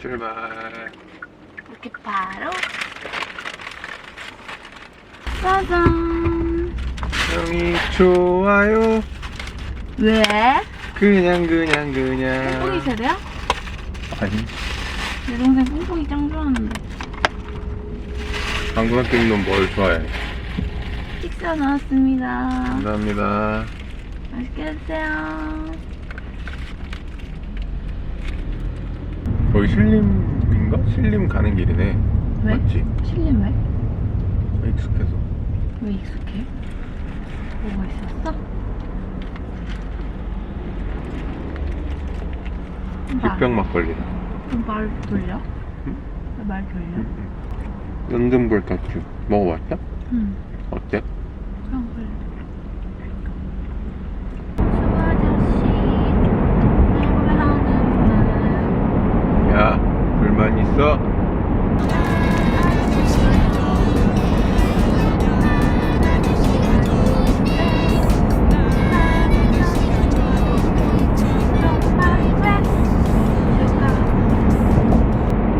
출발. 이렇게 바로 짜잔 형이 좋아요. 왜? 그냥 그냥 그냥. 뽕뽕이 세대야? 아니. 내 동생 뽕뽕이 짱 좋아하는데 방구학교님 넌뭘 좋아해? 식사 나왔습니다 감사합니다. 맛있게 드세요 거기 신림인가? 신림 가는 길이네. 왜? 맞지? 실림 왜? 익숙해서. 왜 익숙해? 뭐가 있었어? 빅병 막걸리다. 말 돌려? 응? 왜말 돌려? 은근 불닭주 먹어봤어? 응 어때? 그냥 그래 수아저씨 노래하는 야, 있어?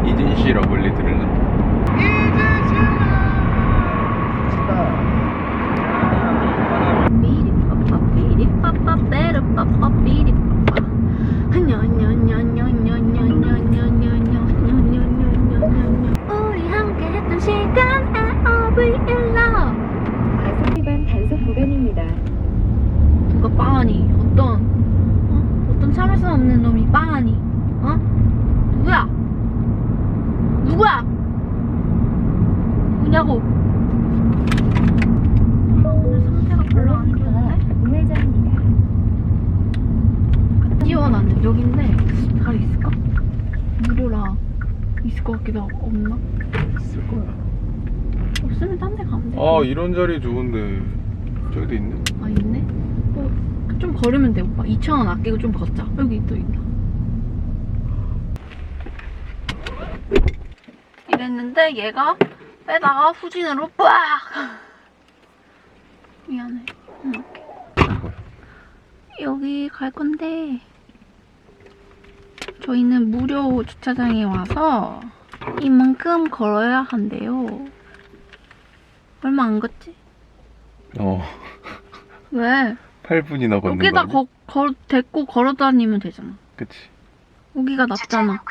이진 씨 러블리 들 과속 위반 단속 구간입니다. 누가 빵하니? 어떤 어? 어떤 참을 수 없는 놈이 빵하니? 어? 누구야? 누구야? 누구냐고? 오늘 상태가 별로 안 좋은데? 우회전입니다. 뛰어나는 여긴데 잘 있을까? 무료라 있을 것 같기도 하고 없나? 있을 거야. 없으면 딴 데 가면 돼. 아, 이런 자리 좋은데. 저기도 있네? 아 있네? 어, 좀 걸으면 돼 오빠 2,000원 아끼고 좀 걷자 여기 또 있다 이랬는데 얘가 빼다가 후진으로 빡 미안해 응. 여기 갈 건데 저희는 무료 주차장에 와서 이만큼 걸어야 한대요 얼마 안 걷지? 어, 왜? 8분이나 걷는 여기다 거 걸, 데리고 걸어 다니면 되잖아. 그치. 여기가 낫잖아.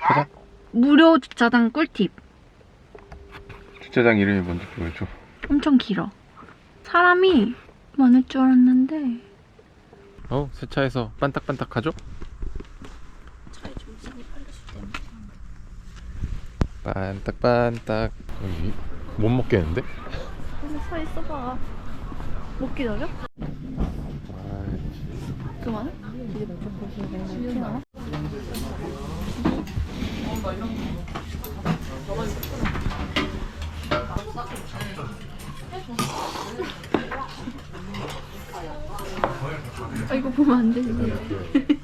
가자. 무료 주차장 꿀팁. 주차장 이름이 뭔지 보여줘. 엄청 길어. 사람이 많을 줄 알았는데. 어, 세차해서 반딱반딱하죠? 반딱반딱. 여기 못 먹겠는데? 그래서 서 있어봐. 못 기다려? 그만해? 이게? 아 이거 보면 안 되지.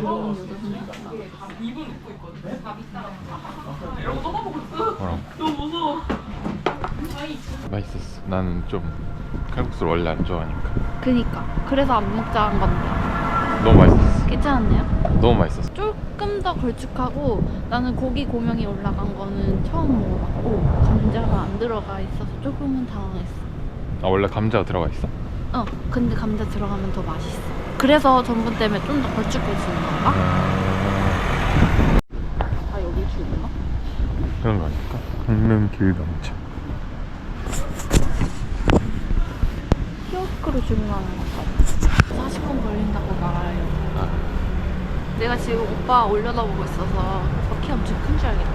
뭐라고? 너무 무서워. 맛있었어. 나는 좀 칼국수를 원래 안 좋아하니까. 그니까 그래서 안 먹자 한 건데. 괜찮았나요? 너무 맛있었어. 조금 더 걸쭉하고 나는 고기 고명이 올라간 거는 처음 먹어봤고 감자가 안 들어가 있어서 조금은 당황했어 아, 원래 감자가 들어가 있어? 어 근데 감자 들어가면 더 맛있어 그래서 전분 때문에 좀 더 걸쭉해지는 건가? 다 여기 주구나? 그런 거 아닐까? 강릉 길감자. 키오스크로 주문하는 건가? 40분 걸린다고 말해요 아, 내가 지금 오빠 올려다보고 있어서 저키 엄청 큰 줄 알겠다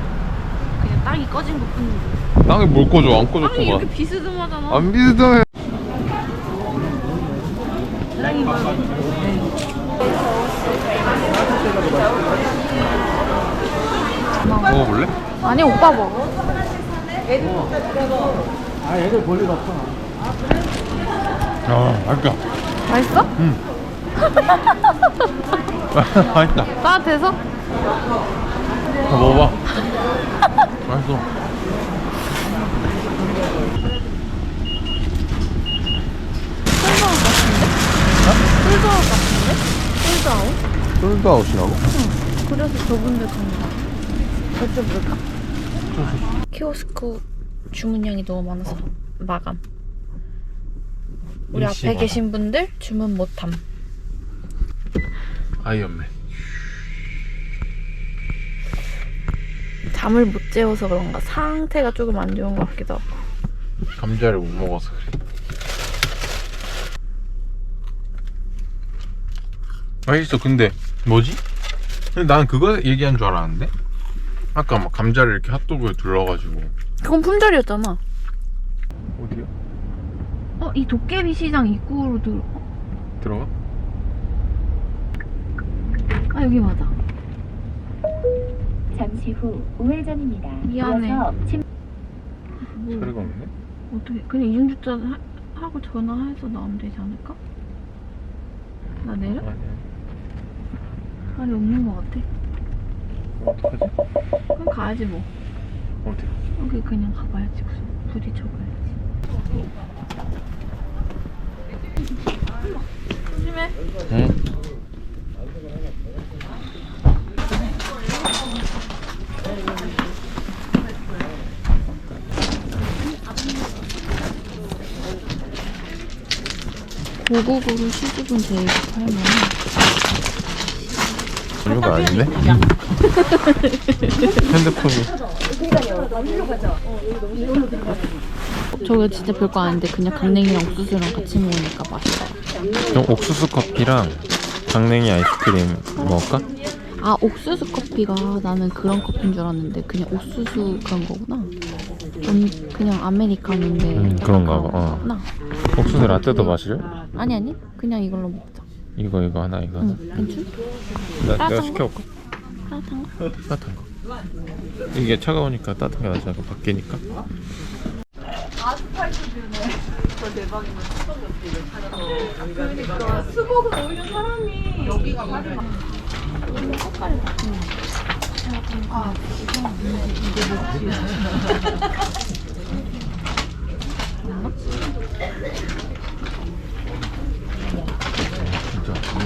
그냥 땅이 꺼진 것 뿐인데 땅에 뭘 꺼줘? 안 땅이 이렇게. 비스듬하잖아 안 비슷해. 먹어볼래? 아니 오빠 먹어 아, 맛있다. 맛있어? 응. 맛있다. 따뜻해서? 다 먹어봐. 맛있어. 솔드아웃 같은데? 솔드아웃? 솔드아웃이라고? 그래서 저분들 간다. 여쭤볼까? 키오스크 주문량이 너무 많아서 마감. 우리 앞에. 계신 분들 주문 못함. 아이언맨. 잠을 못 재워서 그런가 상태가 조금 안 좋은 것 같기도 하고. 감자를 못 먹어서 그래. 맛있어. 근데 뭐지? 근데 나는 그거 얘기한 줄 알았는데. 아까 막 감자를 이렇게 핫도그에 둘러가지고. 그건 품절이었잖아. 어디야? 어, 이 도깨비 시장 입구로 들. 어? 들어가? 아 여기 맞아. 잠시 후 우회전입니다. 미안해. 이어서 침... 뭐, 없네. 어떻게? 그냥 이중주차 하- 하고 전화해서 나오면 되지 않을까? 나 내려? 아니야. 말이 없는 것 같아. 어떡하지? 그럼 가야지 뭐. 어디? 여기 그냥 가봐야지. 무슨 부딪혀봐야지. 조심해. 응. 고국으로 시집은 제일 팔면 이거 아닌데? 핸드폰이. 저거 진짜 별거 아닌데 그냥 강냉이랑 옥수수랑 같이 먹으니까 맛있어. 그럼 옥수수 커피랑 강냉이 아이스크림 먹을까? 아 옥수수 커피가 나는 그런 커피인 줄 알았는데 그냥 옥수수 그런 거구나. 음, 그냥 아메리카노인데 음, 그런가 봐, 어. 옥수수 라떼도 마실래? 아니 아니 그냥 이걸로 먹자. 이거 이거 하나 이거 하나. 응 괜찮? 나, 내가 따뜻한 시켜볼까? 따뜻한 거? 따뜻한 거. 이게 차가우니까 따뜻한 게 낫지 않을까? 바뀌니까.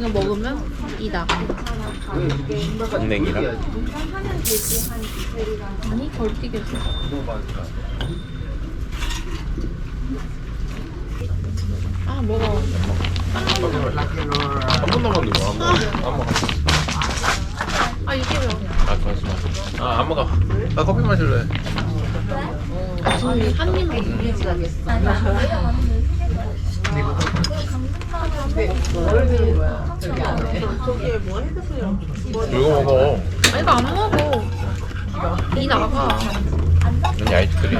거 먹으면 이다. 강냉이랑 아니 덜 뛰겠어. 아 먹어. 한번 남았는데 뭐 안 먹어? 안 먹어. 아 이게 왜? 아 잠시만. 아안 먹어. 나 커피 마실래. 지금 한 입만. 이거 먹어. 아 이거 안 먹어. 이 나가. 아니 아이스크림.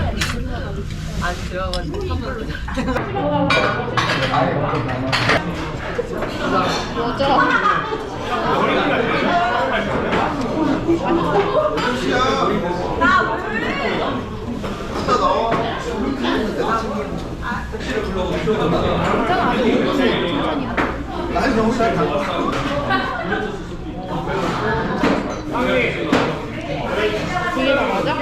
여자. 괜찮아 아직 5분이야 천천히 가. 뒤에 다 맞아?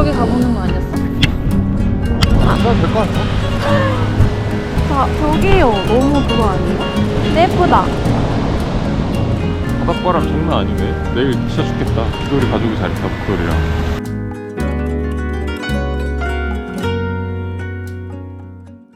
저기 가보는 거 아니었어? 안 가도 될거 같아 자, 저기요. 너무 그거? 근데 예쁘다. 바닷바람 장난 아니네 내일 진짜 죽겠다 목도리 가지고 자니까 목도리랑